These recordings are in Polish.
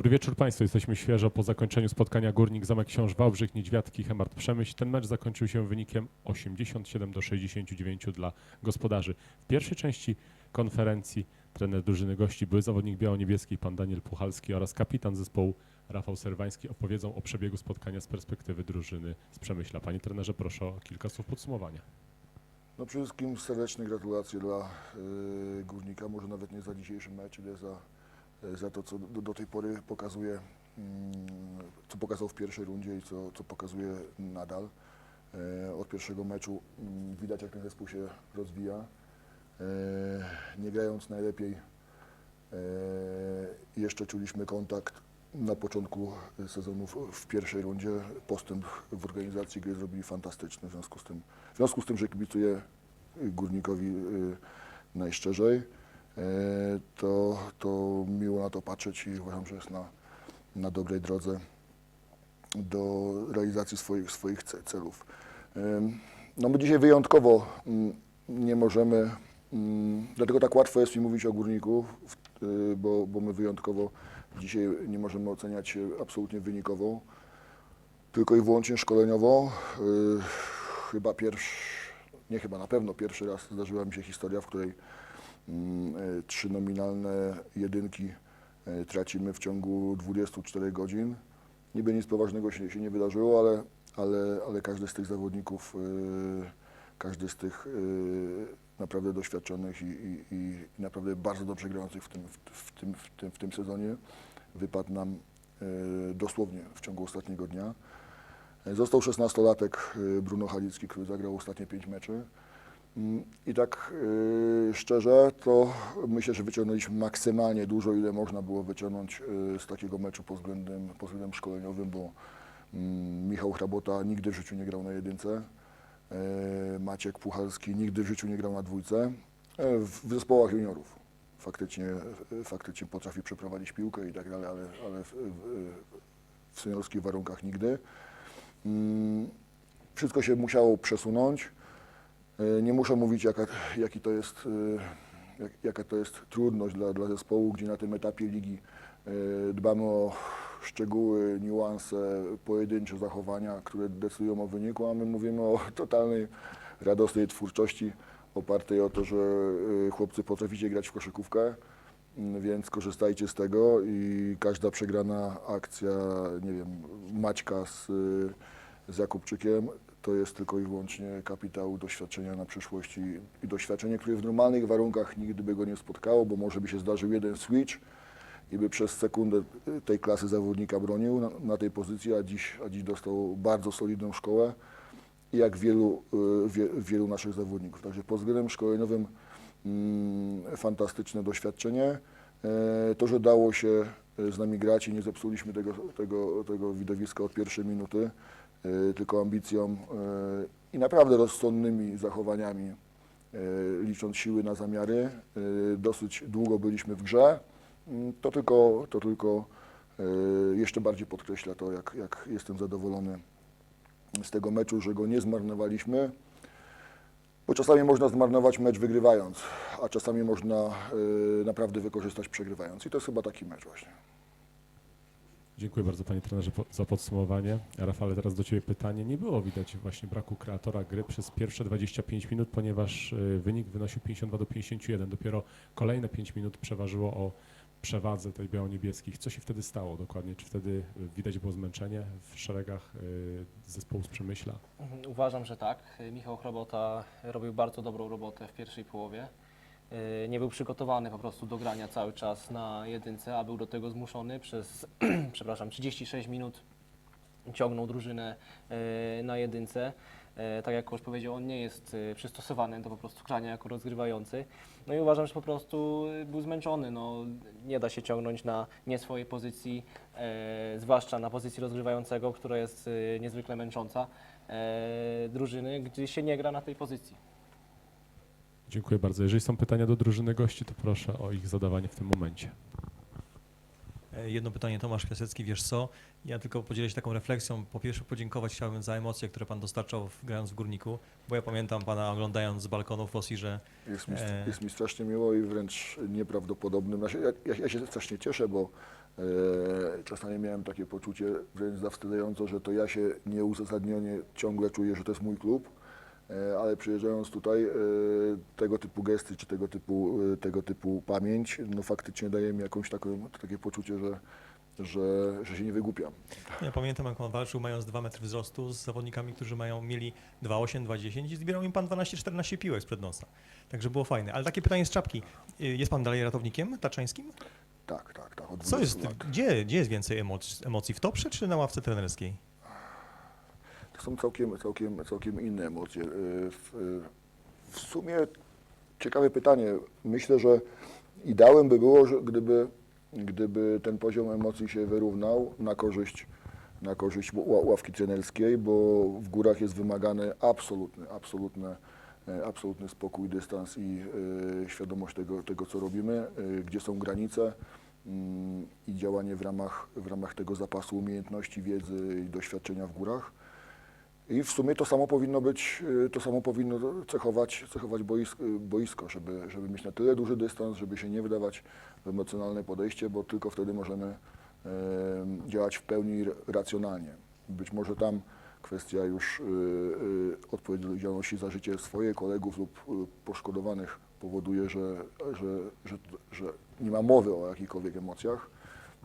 Dobry wieczór Państwu. Jesteśmy świeżo po zakończeniu spotkania Górnik Zamek Książ Wałbrzych, Niedźwiadki, Hemart Przemyśl. Ten mecz zakończył się wynikiem 87 do 69 dla gospodarzy. W pierwszej części konferencji trener drużyny gości były zawodnik biało-niebieski pan Daniel Puchalski oraz kapitan zespołu Rafał Serwański opowiedzą o przebiegu spotkania z perspektywy drużyny z Przemyśla. Panie trenerze, proszę o kilka słów podsumowania. No przede wszystkim serdeczne gratulacje dla y, Górnika, może nawet nie za dzisiejszy mecz, ale za, za to, co do, do tej pory pokazuje, mm, co pokazał w pierwszej rundzie i co, co pokazuje nadal. Y, od pierwszego meczu mm, widać, jak ten zespół się rozwija. Y, nie grając najlepiej, jeszcze czuliśmy kontakt na początku sezonu w, pierwszej rundzie. Postęp w organizacji gry zrobili fantastyczny, w związku z tym, w związku z tym że kibicuję Górnikowi y, najszczerzej, to, to miło na to patrzeć i uważam, że jest na, na dobrej drodze do realizacji swoich, swoich ce- celów. Ym, No my dzisiaj wyjątkowo mm, nie możemy, mm, dlatego tak łatwo jest mi mówić o Górniku, y, bo, bo my wyjątkowo dzisiaj nie możemy oceniać absolutnie wynikowo, tylko i wyłącznie szkoleniowo. Chyba pierwszy, nie chyba, na pewno pierwszy raz zdarzyła mi się historia, w której trzy nominalne jedynki y, tracimy w ciągu 24 godzin. Niby nic poważnego się, się nie wydarzyło, ale, ale, ale każdy z tych zawodników, y, każdy z tych naprawdę doświadczonych i, i, i naprawdę bardzo dobrze grających w tym, w, tym, w, tym, w tym sezonie wypadł nam dosłownie w ciągu ostatniego dnia. Został 16-latek y, Bruno Halicki, który zagrał ostatnie pięć meczy. Mm, I tak y, szczerze, to myślę, że wyciągnęliśmy maksymalnie dużo, ile można było wyciągnąć y, z takiego meczu pod względem, pod względem szkoleniowym, bo mm, Michał Hrabota nigdy w życiu nie grał na jedynce. y, Maciek Puchalski nigdy w życiu nie grał na dwójce. W, zespołach juniorów faktycznie, faktycznie potrafi przeprowadzić piłkę i tak dalej, ale, ale w, w, w seniorskich warunkach nigdy. Mm, Wszystko się musiało przesunąć. E, Nie muszę mówić, jaka, jaki to jest, e, jak, jaka to jest trudność dla, dla zespołu, gdzie na tym etapie ligi e, dbamy o szczegóły, niuanse, pojedyncze zachowania, które decydują o wyniku, a my mówimy o totalnej, radosnej twórczości opartej o to, że chłopcy potraficie grać w koszykówkę, Mm, więc korzystajcie z tego i każda przegrana akcja, nie wiem, Maćka z Jakubczykiem, to jest tylko i wyłącznie kapitał doświadczenia na przyszłość i, doświadczenie, które w normalnych warunkach nigdy by go nie spotkało, bo może by się zdarzył jeden switch i by przez sekundę tej klasy zawodnika bronił na, na tej pozycji, a dziś, a dziś dostał bardzo solidną szkołę jak wielu, y, wie, wielu naszych zawodników. Także pod względem szkoleniowym mm, fantastyczne doświadczenie. E, To, że dało się z nami grać i nie zepsuliśmy tego, tego, tego widowiska od pierwszej minuty, tylko ambicją e, i naprawdę rozsądnymi zachowaniami, e, licząc siły na zamiary. Dosyć długo byliśmy w grze. Mm, To tylko, to tylko jeszcze bardziej podkreśla to, jak, jak jestem zadowolony z tego meczu, że go nie zmarnowaliśmy. Bo czasami można zmarnować mecz wygrywając, a czasami można y, naprawdę wykorzystać przegrywając. I to jest chyba taki mecz właśnie. Dziękuję bardzo panie trenerze za podsumowanie. Rafale, teraz do ciebie pytanie. Nie było widać właśnie braku kreatora gry przez pierwsze 25 minut, ponieważ y, wynik wynosił 52 do 51. Dopiero kolejne 5 minut przeważyło o przewadze tej biało-niebieskich. Co się wtedy stało dokładnie? Czy wtedy y, widać było zmęczenie w szeregach y, zespołu z Przemyśla? Uważam, że tak. Michał Chrobota robił bardzo dobrą robotę w pierwszej połowie. Yy, Nie był przygotowany po prostu do grania cały czas na jedynce, a był do tego zmuszony przez, przepraszam, 36 minut ciągnął drużynę yy, na jedynce. Yy, Tak jak kogoś powiedział, on nie jest przystosowany do po prostu grania jako rozgrywający. No i uważam, że po prostu był zmęczony. No, nie da się ciągnąć na nie swojej pozycji, zwłaszcza na pozycji rozgrywającego, która jest niezwykle męcząca e, drużyny, gdy się nie gra na tej pozycji. Dziękuję bardzo. Jeżeli są pytania do drużyny gości, to proszę o ich zadawanie w tym momencie. E, Jedno pytanie, Tomasz Piasecki, wiesz co? Ja tylko podzielę się taką refleksją. Po pierwsze podziękować chciałbym za emocje, które Pan dostarczał w, grając w Górniku, bo ja pamiętam Pana oglądając z balkonu w że Jest mi, E. jest mi strasznie miło i wręcz nieprawdopodobnym. Ja, się- ja, ja się strasznie cieszę, bo E, Czasami miałem takie poczucie wręcz zawstydzające, że to ja się nieuzasadnienie ciągle czuję, że to jest mój klub, ale przyjeżdżając tutaj, e, tego typu gesty czy tego typu, e, tego typu pamięć, no faktycznie daje mi jakąś taką, takie poczucie, że, że, że się nie wygłupiam. Ja pamiętam, jak on walczył, mając 2 metry wzrostu z zawodnikami, którzy mają, mieli 2,8, 2,10 i zbierał im pan 12-14 piłek sprzed nosa. Także było fajne. Ale takie pytanie z czapki. Jest pan dalej ratownikiem taczańskim? Tak, tak, tak. Co 20 jest, lat. gdzie, gdzie jest więcej emocji, emocji? W toprze czy na ławce trenerskiej? Są całkiem, całkiem, całkiem inne emocje. Y, W, y, w sumie ciekawe pytanie. Myślę, że ideałem by było, gdyby, gdyby ten poziom emocji się wyrównał na korzyść, na korzyść ła- ławki trenerskiej, bo w górach jest wymagany absolutny, absolutny, e, absolutny spokój, dystans i e, świadomość tego, tego, co robimy, e, gdzie są granice mm, i działanie w ramach, w ramach tego zapasu umiejętności, wiedzy i doświadczenia w górach. I w sumie to samo powinno być, y, to samo powinno cechować, cechować boisko, boisko żeby, żeby mieć na tyle duży dystans, żeby się nie wydawać w emocjonalne podejście, bo tylko wtedy możemy em, działać w pełni racjonalnie. Być może tam kwestia już y, y, odpowiedzialności za życie swoje kolegów lub y, poszkodowanych powoduje, że, że, że, że nie ma mowy o jakichkolwiek emocjach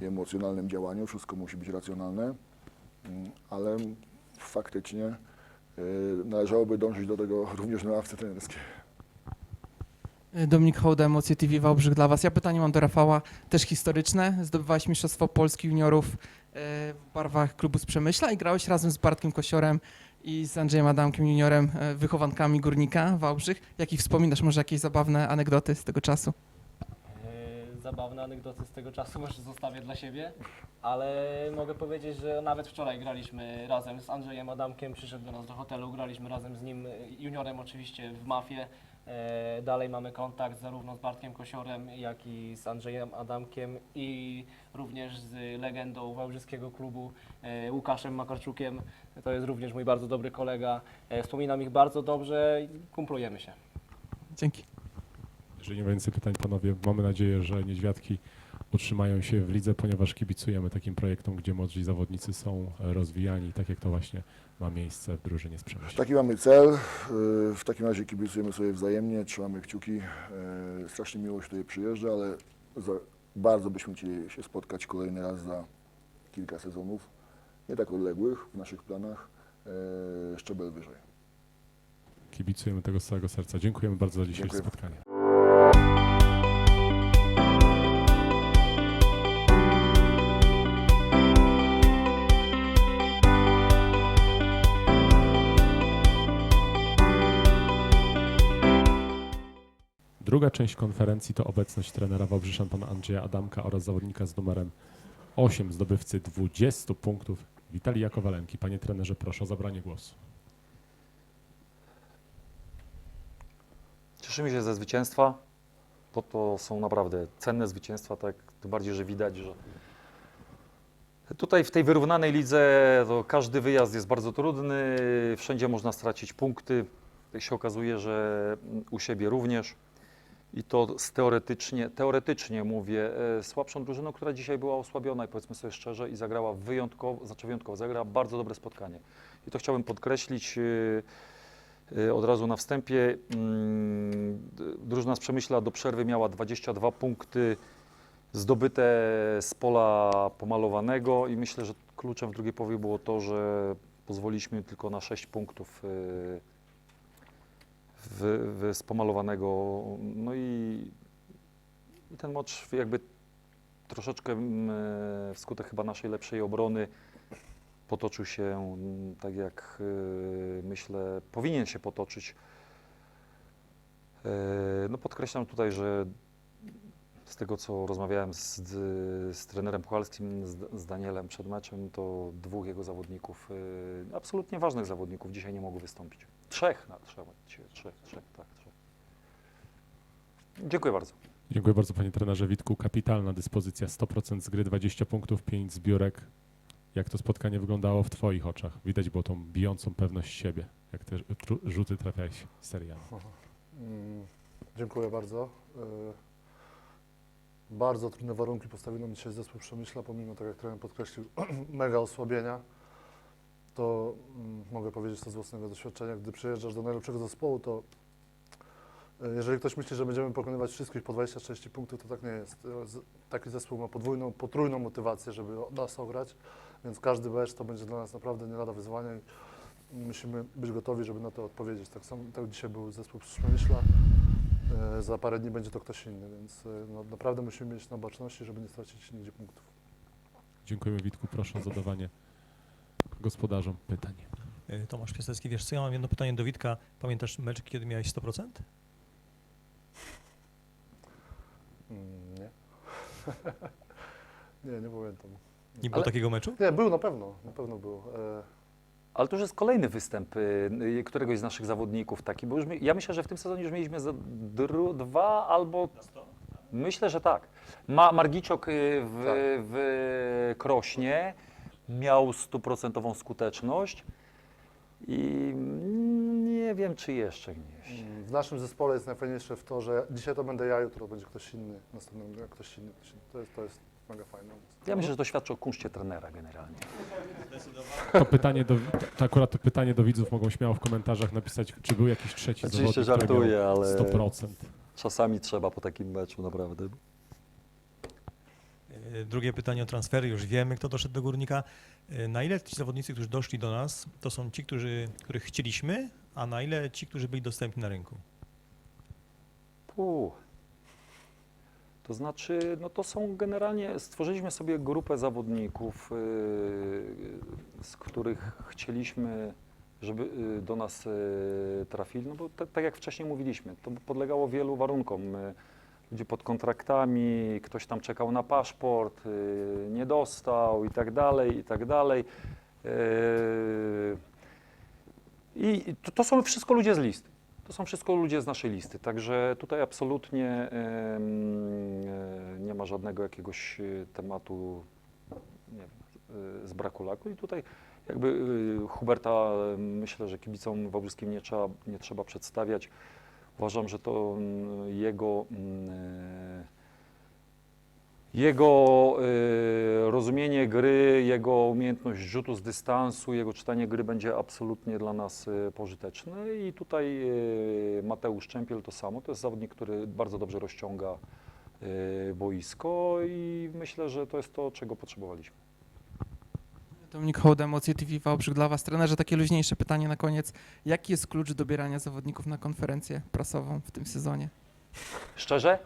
i emocjonalnym działaniu, wszystko musi być racjonalne, Mm, ale faktycznie y, należałoby dążyć do tego również na ławce trenerskiej. Dominik Hołda, Emocje TV Wałbrzych dla Was. Ja pytanie mam do Rafała, też historyczne. Zdobywałeś Mistrzostwo Polski Juniorów e, w barwach klubu z Przemyśla i grałeś razem z Bartkiem Kosiorem i z Andrzejem Adamkiem Juniorem, e, wychowankami Górnika Wałbrzych. Jakich wspominasz? Może jakieś zabawne anegdoty z tego czasu? Zabawne anegdoty z tego czasu może zostawię dla siebie, ale mogę powiedzieć, że nawet wczoraj graliśmy razem z Andrzejem Adamkiem, przyszedł do nas do hotelu, graliśmy razem z nim, juniorem oczywiście w Mafie. E, Dalej mamy kontakt zarówno z Bartkiem Kosiorem, jak i z Andrzejem Adamkiem i również z legendą wałbrzyskiego klubu e, Łukaszem Makarczukiem. To jest również mój bardzo dobry kolega. E, Wspominam ich bardzo dobrze i kumplujemy się. Dzięki. Jeżeli nie ma więcej pytań, panowie, mamy nadzieję, że niedźwiadki utrzymają się w lidze, ponieważ kibicujemy takim projektom, gdzie młodzi zawodnicy są rozwijani, tak jak to właśnie ma miejsce w drużynie z Przemyśla. Taki mamy cel, y, w takim razie kibicujemy sobie wzajemnie, trzymamy kciuki. Y, Strasznie miło się tutaj przyjeżdża, ale bardzo byśmy chcieli się spotkać kolejny raz za kilka sezonów, nie tak odległych w naszych planach, y, szczebel wyżej. Kibicujemy tego z całego serca. Dziękujemy bardzo za dzisiejsze Dziękuję. spotkanie. Druga część konferencji to obecność trenera Wałbrzyszan pana Andrzeja Adamka oraz zawodnika z numerem 8, zdobywcy 20 punktów, Witalii Jakowalenki. Panie trenerze, proszę o zabranie głosu. Cieszymy się ze zwycięstwa, bo to są naprawdę cenne zwycięstwa, tak tym bardziej, że widać, że tutaj w tej wyrównanej lidze to każdy wyjazd jest bardzo trudny, wszędzie można stracić punkty. Jak się okazuje, że u siebie również. I to z teoretycznie, teoretycznie mówię, e, słabszą drużyną, która dzisiaj była osłabiona i powiedzmy sobie szczerze i zagrała wyjątkowo, znaczy wyjątkowo, zagrała bardzo dobre spotkanie. I to chciałbym podkreślić. e, Y, Od razu na wstępie mm, drużyna z Przemyśla do przerwy miała 22 punkty zdobyte z pola pomalowanego i myślę, że kluczem w drugiej połowie było to, że pozwoliliśmy tylko na 6 punktów w, w, z pomalowanego. No i, i ten mecz jakby troszeczkę mm, e, wskutek chyba naszej lepszej obrony potoczył się mm, tak jak y, myślę powinien się potoczyć. E, No podkreślam tutaj, że z tego co rozmawiałem z, z trenerem Puchalskim, z, z Danielem przed meczem, to dwóch jego zawodników, absolutnie ważnych zawodników dzisiaj nie mogło wystąpić. Trzech, na, trzeba, trzech, trzech, trzech, tak, trzech. Dziękuję bardzo. Dziękuję bardzo panie trenerze Witku. Kapitalna dyspozycja, 100% z gry, 20 punktów, 5 zbiórek. Jak to spotkanie wyglądało w twoich oczach? Widać było tą bijącą pewność siebie, jak te rzuty trafiałeś serialnie. Mm, Dziękuję bardzo. Y, Bardzo trudne warunki postawił nam dzisiaj zespół Przemyśla, pomimo, tak jak trener podkreślił, mega osłabienia. To mm, mogę powiedzieć to z własnego doświadczenia, gdy przyjeżdżasz do najlepszego zespołu, to e, jeżeli ktoś myśli, że będziemy pokonywać wszystkich po 20-30 punktów, to tak nie jest. Z- Taki zespół ma podwójną, potrójną motywację, żeby nas ograć, więc każdy mecz to będzie dla nas naprawdę nie lada wyzwanie i musimy być gotowi, żeby na to odpowiedzieć. Tak samo tak dzisiaj był zespół Przemyśla. E, Za parę dni będzie to ktoś inny, więc e, no, naprawdę musimy mieć na baczności, żeby nie stracić nigdzie punktów. Dziękujemy Witku, proszę o zadawanie gospodarzom pytań. E, Tomasz Piasecki, wiesz co, ja mam jedno pytanie do Witka. Pamiętasz mecz, kiedy miałeś 100%? Mm, nie. nie, nie pamiętam. Nie było Ale- takiego meczu? Nie, był na pewno, na pewno był. E, Ale to już jest kolejny występ y, y, któregoś z naszych zawodników taki, bo już mi, ja myślę, że w tym sezonie już mieliśmy za dru, dwa albo... Myślę, że tak. Ma, Margiciok y, w, Tak. w Krośnie miał stuprocentową skuteczność i nie wiem, czy jeszcze gdzieś. w naszym zespole jest najfajniejsze w to, że dzisiaj to będę ja, jutro będzie ktoś inny, następnym dniu ktoś inny. Ktoś inny. To, jest, to jest mega fajne. Ja myślę, że to świadczy o kunszcie trenera generalnie. To pytanie do, to akurat to pytanie do widzów mogą śmiało w komentarzach napisać, czy był jakiś trzeci Oczywiście zawodnik, który żartuję, miał ale 100%. czasami trzeba po takim meczu naprawdę. E, Drugie pytanie o transfery, już wiemy, kto doszedł do Górnika. E, Na ile ci zawodnicy, którzy doszli do nas, to są ci, którzy, których chcieliśmy, a na ile ci, którzy byli dostępni na rynku? Puh. To znaczy, no to są generalnie, stworzyliśmy sobie grupę zawodników, yy, z których chcieliśmy, żeby yy, do nas yy, trafili, no bo tak, tak jak wcześniej mówiliśmy, to podlegało wielu warunkom. Yy, Ludzie pod kontraktami, ktoś tam czekał na paszport, yy, nie dostał i tak dalej, i tak dalej. Yy, I to, to są wszystko ludzie z listy. To są wszystko ludzie z naszej listy, także tutaj absolutnie e, nie ma żadnego jakiegoś e, tematu nie wiem, e, z braku laku i tutaj jakby Huberta myślę, że kibicom wałbrzyskim nie trzeba, nie trzeba przedstawiać. Uważam, że to mm, jego mm, e, jego e, rozumienie gry, jego umiejętność rzutu z dystansu, jego czytanie gry będzie absolutnie dla nas e, pożyteczne. I tutaj Mateusz Czempiel to samo. To jest zawodnik, który bardzo dobrze rozciąga boisko i myślę, że to jest to, czego potrzebowaliśmy. Dominik Hołda, Emocje TV Wałbrzych dla Was. Trenerze, takie luźniejsze pytanie na koniec. Jaki jest klucz dobierania zawodników na konferencję prasową w tym sezonie? Szczerze?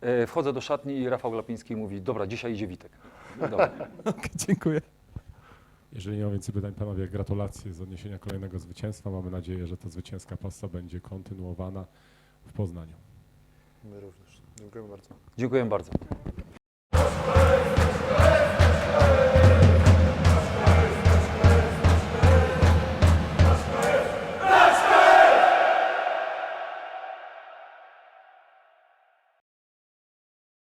E, Wchodzę do szatni i Rafał Glapiński mówi, dobra, dzisiaj idzie Witek. Dobra. Okej, dziękuję. Jeżeli nie ma więcej pytań, panowie, gratulacje z odniesienia kolejnego zwycięstwa. Mamy nadzieję, że ta zwycięska pasa będzie kontynuowana w Poznaniu. My również. Dziękujemy bardzo. Dziękuję bardzo.